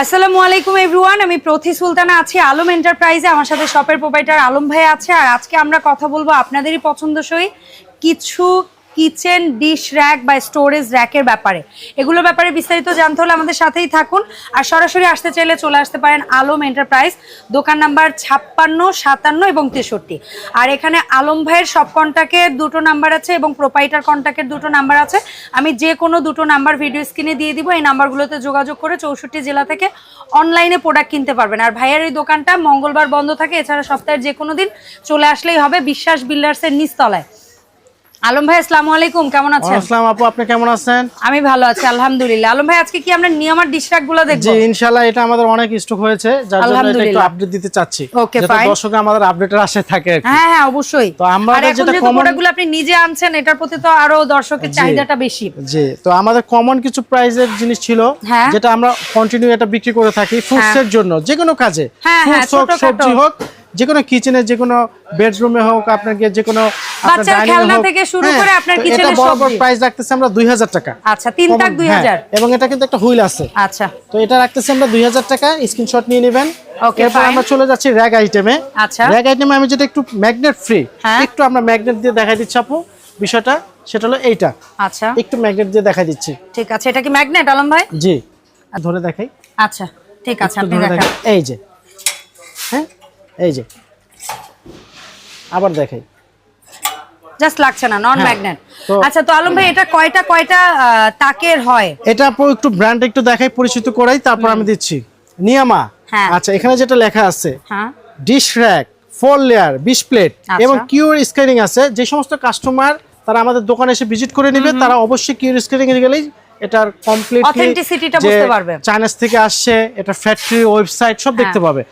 আসসালামু আলাইকুম এভরিওয়ান আমি প্রথি সুলতানা আছি, আলম এন্টারপ্রাইজে আমার সাথে শপের প্রোভাইডার আলম ভাই আছে। আর আজকে আমরা কথা বলব আপনাদেরই পছন্দসই কিছু কিচেন, ডিশ র্যাক বা স্টোরেজ র্যাকের ব্যাপারে। এগুলোর ব্যাপারে বিস্তারিত জানতে হলে আমাদের সাথেই থাকুন। আর সরাসরি আসতে চাইলে চলে আসতে পারেন আলম এন্টারপ্রাইজ দোকান নাম্বার ছাপ্পান্ন, সাতান্ন এবং তেষট্টি। আর এখানে আলম ভাইয়ের সব কন্ট্যাক্টের দুটো নাম্বার আছে এবং প্রোপাইটার কন্ট্যাক্টের দুটো নাম্বার আছে। আমি যে কোনো দুটো নাম্বার ভিডিও স্ক্রিনে দিয়ে দিব, এই নাম্বারগুলোতে যোগাযোগ করে চৌষট্টি জেলা থেকে অনলাইনে প্রোডাক্ট কিনতে পারবেন। আর ভাইয়ের এই দোকানটা মঙ্গলবার বন্ধ থাকে, এছাড়া সপ্তাহের যে কোনো দিন চলে আসলেই হবে, বিশ্বাস বিল্ডার্সের নিচতলায়। আলম ভাই আসসালামু আলাইকুম। কেমন আছেন? আসসালাম আপু আপনি কেমন আছেন? আমি ভালো আছি আলহামদুলিল্লাহ। আলম ভাই আজকে কি আমরা নিয়মার ডিশগুলো দেখব? জি ইনশাআল্লাহ এটা আমাদের অনেক স্টক হয়েছে যার জন্য এটা একটু আপডেট দিতে চাচ্ছি। যাতে fine. দর্শক আমাদের আপডেটের আশে থাকে হ্যাঁ হ্যাঁ অবশ্যই। তো আমরা যেটা common- প্রোডাক্টগুলো আপনি নিজে আনছেন এটার প্রতি তো আরও দর্শকের চাহিদাটা বেশি। জি তো আমাদের কমন কিছু প্রাইজের জিনিস ছিল হ্যাঁ। যেটা আমরা কন্টিনিউ এটা বিক্রি করে থাকি ফ্রুটস এর জন্য যে কোনো কাজে। হ্যাঁ, হ্যাঁ, ছোটখাটো। সবজি হোক যে কোনো কিচেনে যে কোনো বেডরুমে হোক আপনাকে যে কোনো হ্যাঁ, আচ্ছা হ্যাঁ, এবং এটা কিন্তু একটা হুইল আছে। আচ্ছা। তো এটা রাখতেছি আমরা দুই হাজার টাকা স্ক্রিনশট নিয়ে নেবেন। এরপর আমরা চলে যাচ্ছি র্যাক আইটেমে আচ্ছা। র্যাক আইটেমে আমি যেটা একটু ম্যাগনেট ফ্রি। একটু আমরা ম্যাগনেট দিয়ে দেখাই দিচ্ছি আপু বিষয়টা সেটা হলো এইটা। আচ্ছা। একটু ম্যাগনেট দিয়ে দেখাই দিচ্ছি। ঠিক আছে এটা কি ম্যাগনেট আলম ভাই? জি। ধরে দেখাই। আচ্ছা ঠিক আছে আপনি দেখান। এই যে। হ্যাঁ? এই যে। আবার দেখাই। জাস্ট লাগছে না নন ম্যাগনেট আচ্ছা তো আলম ভাই এটা কয়টা কয়টা তাকের হয়? এটা একটু ব্র্যান্ড একটু দেখাই পরিচিত করাই তারপর আমি দিচ্ছি। নিয়ামা। হ্যাঁ। আচ্ছা এখানে যেটা লেখা আছে হ্যাঁ। ডিশ র্যাক ফোর লেয়ার বিশ প্লেট। এবং কিউর স্ক্যানিং আছে। যে সমস্ত কাস্টমার তারা আমাদের দোকানে এসে ভিজিট করে নেবে তারা অবশ্যই কিউর স্ক্যানিং এ গেলেই এটার কমপ্লিট বুঝতে পারবে। চাইনাস থেকে আসছে এটা ফ্যাক্টরি ওয়েবসাইট সব দেখতে পাবে।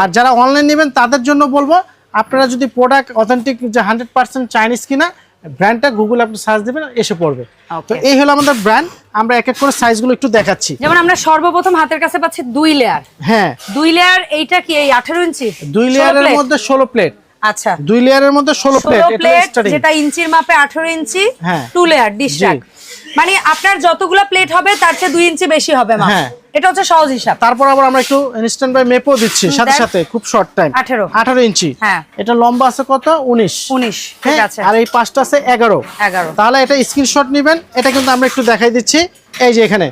আর যারা অনলাইন নেবেন তাদের জন্য বলব আপনারা যদি প্রোডাক্ট অথেন্টিক যে হান্ড্রেড পার্সেন্ট চাইনিজ কিনা ব্র্যান্ডটা গুগল আপনি সার্চ দেবেন এসে পড়বে। তো এই হলো আমাদের ব্র্যান্ড আমরা এক এক করে সাইজগুলো একটু দেখাচ্ছি। যেমন আমরা সর্বপ্রথম হাতের কাছে পাচ্ছি দুই লেয়ার হ্যাঁ। দুই লেয়ার এইটা কি এই আঠারো ইঞ্চি? দুই লেয়ারের মধ্যে ষোলো প্লেট আচ্ছা। দুই লেয়ারের মধ্যে ষোলো প্লেট ষোলো এটা যেটা ইঞ্চির মাপে আঠারো ইঞ্চি হ্যাঁ। টু লেয়ার ডিশ মানে আপনার যতগুলো প্লেট হবে তার চেয়ে দুই ইঞ্চি বেশি হবে মাপ। হ্যাঁ। এটা হচ্ছে সহজ হিসাব। তারপর আবার আমরা একটু ইনস্ট্যান্ট বাই মেপও দিচ্ছি সাথে সাথে খুব শর্ট টাইম 18 আঠারো ইঞ্চি। হ্যাঁ। এটা লম্বা আছে কত? উনিশ। উনিশ ঠিক হ্যাঁ আছে। আর এই পাঁচটা আছে এগারো। এগারো। তাহলে এটা স্ক্রিনশট নেবেন এটা কিন্তু আমরা একটু দেখাই দিচ্ছি। এই যে এখানে।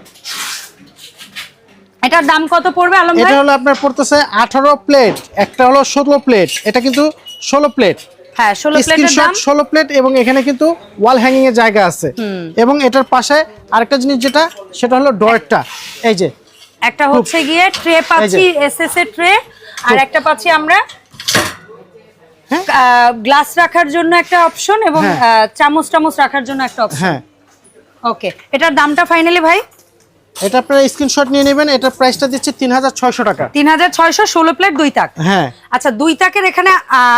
এটার দাম কত পড়বে আলম ভাই? এটা হলো আপনার পড়তেছে আঠারো প্লেট একটা হলো ষোলো প্লেট এটা কিন্তু ষোলো প্লেট হ্যাঁ ষোলো প্লেটের দাম? ষোলো প্লেট এবং এখানে কিন্তু ওয়াল হ্যাঙ্গিং এর জায়গা আছে। এবং এটার পাশে আরেকটা জিনিস যেটা সেটা হলো ডয়েরটা এই যে। একটা হচ্ছে গিয়ে ট্রে পাচ্ছি এসএস এর ট্রে আর একটা পাচ্ছি আমরা হ্যাঁ। গ্লাস রাখার জন্য একটা অপশন এবং হ্যাঁ। চামচ টামচ রাখার জন্য একটা অপশন হ্যাঁ। ওকে এটার দামটা ফাইনালি ভাই? এটা আপনারা স্ক্রিনশট নিয়ে নেবেন এটার প্রাইসটা দিচ্ছে তিন হাজার ছয়শো টাকা। তিন হাজার ছয়শো ষোলো প্লেট দুই তাক। হ্যাঁ। আচ্ছা দুই তাকের এখানে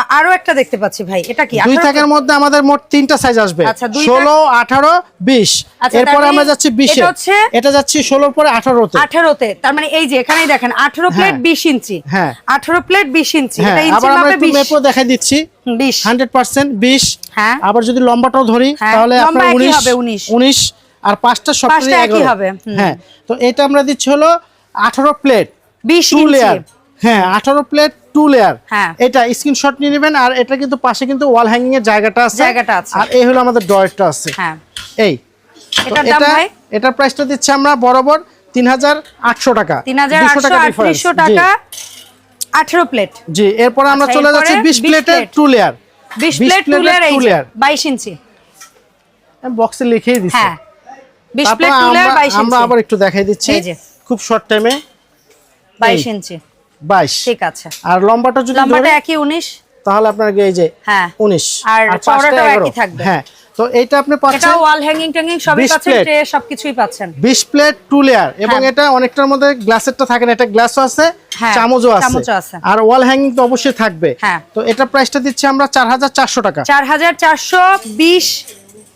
আরও একটা দেখতে পাচ্ছি ভাই এটা কি? দুই 18 থাকের মধ্যে আমাদের মোট তিনটা সাইজ আসবে। আচ্ছা, দুই ষোলো আঠারো বিশ। আচ্ছা, এরপরে আমরা যাচ্ছি বিশে। এটা হচ্ছে- এটা যাচ্ছি ষোলোর পরে আঠারোতে। আঠারোতে। তার মানে এই যে এখানেই দেখেন আঠারো প্লেট হ্যাঁ। বিশ ইঞ্চি। হ্যাঁ। আঠারো প্লেট বিশ ইঞ্চি। হ্যাঁ এটা মাপে মেপও দেখাই দিচ্ছি। বিশ। হান্ড্রেড পার্সেন্ট বিশ। হ্যাঁ। আবার যদি লম্বাটাও ধরি হ্যাঁ, তাহলে আপনার উনিশ হবে, 19 উনিশ। আর পাঁচটা সব একই হবে, হ্যাঁ তো এটা আমরা দিচ্ছি হলো আঠারো প্লেট বিশ টু ইঞ্চি। লেয়ার হ্যাঁ আঠারো প্লেট টু লেয়ার হ্যাঁ। এটা স্ক্রিনশট নিয়ে নেবেন আর এটা কিন্তু পাশে কিন্তু ওয়াল হ্যাঙ্গিং এর জায়গাটা আছে। জায়গাটা আছে। আর এই হলো আমাদের ডয়েরটা আছে। হ্যাঁ। এই তো এটার এটা প্রাইসটা দিচ্ছি আমরা বরাবর তিন হাজার আটশো টাকা। তিন হাজার আটশো টাকা আটত্রিশশো difference। টাকা আঠারো প্লেট। জি, এরপর আমরা আচ্ছা, চলে যাচ্ছি বিশ 20 প্লেটের টু লেয়ার বিশ 20 প্লেট টু লেয়ার এই two যে, layer। বাইশ ইঞ্চি। বক্সে লিখেই দিচ্ছি। হ্যাঁ। বিশ তারপর প্লেট টু লেয়ার আমরা বাইশ আমরা আবার একটু দেখাই দিচ্ছি। খুব শর্ট টাইমে বাইশ এই। ইঞ্চি। বাইশ। ঠিক আছে। আর লম্বাটা যদি লম্বাটা একই উনিশ। তাহলে আপনার এই যে হ্যাঁ। উনিশ। আর চওড়াটাও একই থাকবে। হ্যাঁ। তো এইটা আপনি পাচ্ছেন এটা ওয়াল হ্যাঙ্গিং ট্যাঙ্গিং সবই পাচ্ছেন ট্রে সবকিছুই পাচ্ছেন। বিশ প্লেট টু লেয়ার এবং হ্যাঁ। এটা অনেকটার মধ্যে গ্লাসেরটা থাকে না এটা গ্লাসও আছে হ্যাঁ, চামচও চামচও আছে। আছে আর ওয়াল হ্যাঙ্গিং তো অবশ্যই থাকবে। হ্যাঁ। তো এটা প্রাইসটা দিচ্ছি আমরা চার হাজার চারশো টাকা। চার হাজার চারশো বিশ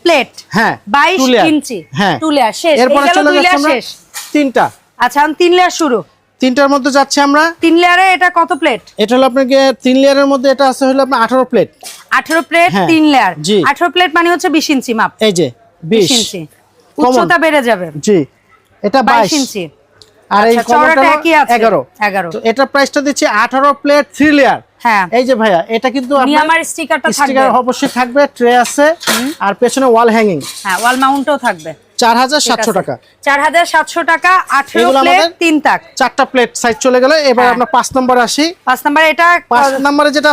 প্লেট হ্যাঁ বাইশ two layer। ইঞ্চি হ্যাঁ। টু লেয়ার শেষ। এরপরে চলে দুই যাচ্ছি layer আমরা শেষ তিনটা। আচ্ছা আমি তিন লেয়ার শুরু। তিনটার মধ্যে যাচ্ছে আমরা। তিন লেয়ারে এটা কত প্লেট? এটা হলো আপনাকে তিন লেয়ারের মধ্যে এটা আছে হলো আপনার আঠারো প্লেট। আঠারো প্লেট হ্যাঁ, তিন লেয়ার। জি। আঠারো প্লেট মানে হচ্ছে বিশ ইঞ্চি মাপ। এই যে বিশ বিশ। ইঞ্চি। উচ্চতা বেড়ে যাবে। জি। এটা বাইশ বাইশ। ইঞ্চি। আর এই আছে। এগারো। 11 তো এটার প্রাইসটা দিচ্ছি আঠারো প্লেট থ্রি লেয়ার হ্যাঁ। এই যে ভাইয়া এটা কিন্তু নিয়ামার স্টিকারটা থাকবে। স্টিকার অবশ্যই থাকবে ট্রে আছে আর পেছনে ওয়াল হ্যাঙ্গিং হ্যাঁ ওয়াল মাউন্টও থাকবে। টাকা। চার হাজার সাতশো টাকা আঠেরো এগুলো প্লেট আমাদের- তাক। চারটা প্লেট সাইজ চলে গেলে এবার হ্যাঁ। আমরা পাঁচ নম্বরে আসি। পাঁচ নাম্বার এটা পাঁচ নম্বরে যেটা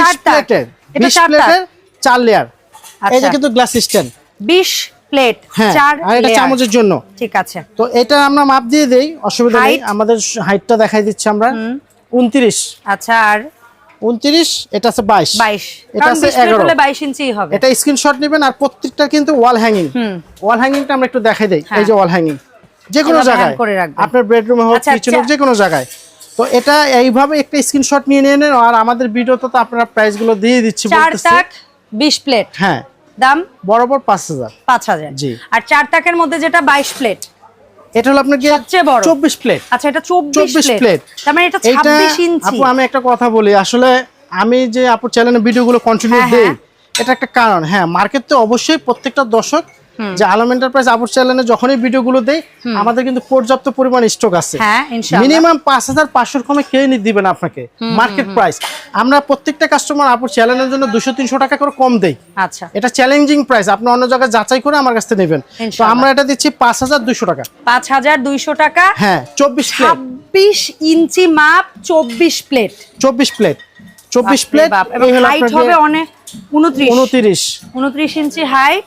চার তাক। প্লেটের এটা বিশ চার তাক। প্লেটের চার লেয়ার এই যে আচ্ছা। কিন্তু গ্লাস স্ট্যান্ড বিশ প্লেট হ্যাঁ চার আর এটা চামচের জন্য। ঠিক আছে। তো এটা আমরা মাপ দিয়ে দেই অসুবিধা নেই। আমাদের হাইটটা দেখাই দিচ্ছি আমরা। উনত্রিশ। আচ্ছা আর? উনত্রিশ এটা আছে বাইশ। বাইশ। এটা কারণ আছে বিশ প্লেট এগারো। হলে বাইশ ইঞ্চি হবে। এটা স্ক্রিনশট নেবেন আর প্রত্যেকটা কিন্তু ওয়াল হ্যাঙ্গিং ওয়াল হ্যাঙ্গিংটা আমরা একটু দেখাই দেই হ্যাঁ। এই যে ওয়াল হ্যাঙ্গিং যে কোনো জায়গায়। আপনার বেডরুমে হোক আচ্ছা, কিচেনে হোক আচ্ছা। যে কোনো জায়গায়। তো এটা এইভাবে একটা স্ক্রিনশট নিয়ে নিয়ে নেন আর আমাদের ভিডিওতে তো আপনারা প্রাইসগুলো দিয়ে দিচ্ছি বলতেছি। তাক বিশ প্লেট হ্যাঁ। দাম? বরাবর পাঁচ হাজার। পাঁচ হাজার। জি। আর চার তাকের মধ্যে যেটা বাইশ প্লেট? এটা হলো আপনার কি সবচেয়ে বড়। চব্বিশ প্লেট। আচ্ছা এটা চব্বিশ চব্বিশ প্লেট। প্লেট। তার মানে এটা ইঞ্চি। আপু আমি একটা কথা বলি আসলে আমি যে আপুর চ্যানেলে ভিডিওগুলো কন্টিনিউ দেই। এটা একটা কারণ। হ্যাঁ মার্কেট তো অবশ্যই প্রত্যেকটা দর্শক যে আলম এন্টারপ্রাইজ আপুর চ্যানেলে যখনই ভিডিওগুলো দেই আমাদের কিন্তু পর্যাপ্ত পরিমাণ স্টক আছে। হ্যাঁ মিনিমাম পাঁচ হাজার পাঁচশোর কমে নি দিবেন আপনাকে। মার্কেট প্রাইস আমরা প্রত্যেকটা কাস্টমার আপুর চ্যানেলের জন্য দুশো তিনশো টাকা করে কম দেই। আচ্ছা। এটা চ্যালেঞ্জিং প্রাইস আপনি অন্য জায়গায় যাচাই করে আমার কাছ নেবেন। তো আমরা এটা দিচ্ছি পাঁচ হাজার দুশো টাকা। পাঁচ হাজার দুইশো টাকা। হ্যাঁ চব্বিশ প্লেট ছাব্বিশ ইঞ্চি মাপ চব্বিশ প্লেট চব্বিশ প্লেট চব্বিশ প্লেট হাইট হবে অনেক উনত্রিশ। উনত্রিশ। উনত্রিশ ইঞ্চি হাইট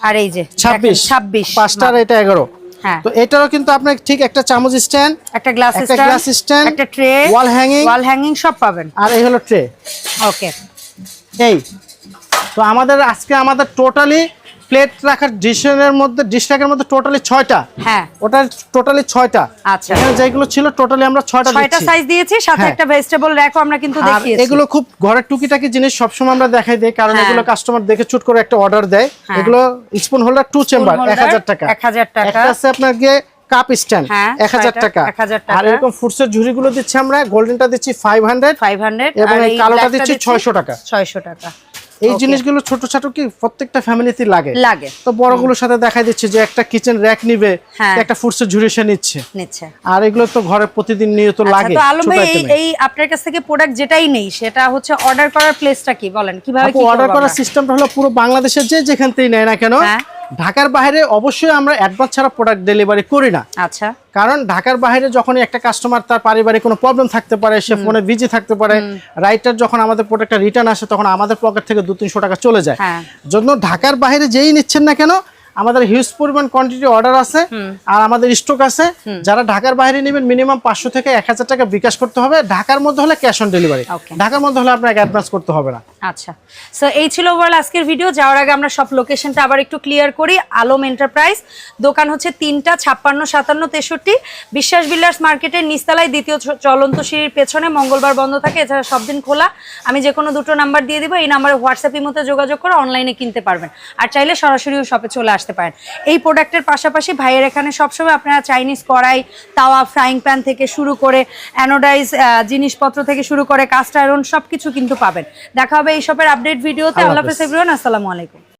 আর এই যে ছাব্বিশ। ছাব্বিশ পাঁচটার এটা এগারো। হ্যাঁ। তো এটারও কিন্তু আপনার ঠিক একটা চামচ স্ট্যান্ড একটা গ্লাস একটা গ্লাস স্ট্যান্ড একটা tray wall hanging. Wall hanging সব পাবেন। আর এই হলো ট্রে। ওকে। এই। তো আমাদের আজকে আমাদের টোটালি প্লেট রাখার ডিশের মধ্যে ডিশ রাখার মধ্যে টোটালি ছয়টা হ্যাঁ ওটা টোটালি ছয়টা আচ্ছা। এখানে যেগুলো ছিল টোটালি আমরা ছয়টা ছয়টা সাইজ দিয়েছি সাথে হ্যাঁ। একটা ভেজিটেবল র্যাকও আমরা কিন্তু আর দেখিয়েছি এগুলো খুব ঘরের টুকিটাকি জিনিস সবসময় আমরা দেখাই দেই কারণ হ্যাঁ। এগুলো কাস্টমার দেখে চুট করে একটা অর্ডার দেয় হ্যাঁ। এগুলো spoon holder two chamber holder, এক হাজার টাকা 1000 টাকা। একটা আছে আপনার গিয়ে কাপ স্ট্যান্ড এক হাজার টাকা 1000 টাকা। আর এরকম ফুডসের ঝুড়িগুলো দিচ্ছি আমরা গোল্ডেনটা দিচ্ছি ফাইভ হান্ড্রেড ফাইভ হান্ড্রেড এবং এই কালোটা দিচ্ছি 600 টাকা। ছয়শো টাকা এই জিনিসগুলো ছোট ছোট কি প্রত্যেকটা ফ্যামিলিতে লাগে। লাগে। তো বড়গুলোর সাথে দেখাই দিচ্ছে যে একটা কিচেন র্যাক নিবে হ্যাঁ। একটা ফুডসের ঝুড়ি সে নিচ্ছে। নিচ্ছে। আর এগুলো তো ঘরে প্রতিদিন নিয়ত আচ্ছা, লাগে তো আলম ভাই এই এই আপনার কাছ থেকে প্রোডাক্ট যেটাই নেই সেটা হচ্ছে অর্ডার করার প্লেসটা কি বলেন? কীভাবে কি অর্ডার করার? সিস্টেমটা হলো পুরো বাংলাদেশের যে যেখান থেকেই নেয় না কেন হ্যাঁ। ঢাকার বাইরে অবশ্যই আমরা অ্যাডভান্স ছাড়া প্রোডাক্ট ডেলিভারি করি না। আচ্ছা। কারণ ঢাকার বাইরে যখন একটা কাস্টমার তার পারিবারিক কোনো প্রবলেম থাকতে পারে সে ফোনে বিজি থাকতে পারে রাইটার যখন আমাদের প্রোডাক্টটা রিটার্ন আসে তখন আমাদের পকেট থেকে দু তিনশো টাকা চলে যায়। যদি জন্য ঢাকার বাইরে যেই নিচ্ছেন না কেন আমাদের হিউজ পরিমাণ কোয়ান্টিটি অর্ডার আছে আর আমাদের স্টক আছে। যারা ঢাকার বাইরে নেবেন মিনিমাম পাঁচশো থেকে এক হাজার টাকা বিকাশ করতে হবে। ঢাকার মধ্যে হলে ক্যাশ অন ডেলিভারি. ঢাকার মধ্যে হলে আপনাকে অ্যাডভান্স করতে হবে না। আচ্ছা। সো এই ছিল ওভারঅল আজকের ভিডিও যাওয়ার আগে আমরা সব লোকেশনটা আবার একটু ক্লিয়ার করি। আলম এন্টারপ্রাইজ দোকান হচ্ছে তিনটা ছাপ্পান্ন সাতান্ন তেষট্টি। বিশ্বাস বিল্ডার্স মার্কেটের নিস্তালায় দ্বিতীয় চলন্ত সিঁড়ির পেছনে মঙ্গলবার বন্ধ থাকে। এছাড়া সব দিন খোলা। আমি যে কোনো দুটো নাম্বার দিয়ে দিব। এই নাম্বারে হোয়াটসঅ্যাপের মতো যোগাযোগ করে অনলাইনে কিনতে পারবেন। আর চাইলে সরাসরিও শপে চলে আসতে পারেন। এই প্রোডাক্টের পাশাপাশি ভাইয়ের এখানে সবসময় আপনারা চাইনিজ কড়াই তাওয়া ফ্রাইং প্যান থেকে শুরু করে অ্যানোডাইজ জিনিসপত্র থেকে শুরু করে কাস্ট আয়রন সব কিছু কিন্তু পাবেন। দেখা হবে এই সবের আপডেট ভিডিওতে আল্লাহ। হাফেজ। এভরিওয়ান আসসালামু আলাইকুম।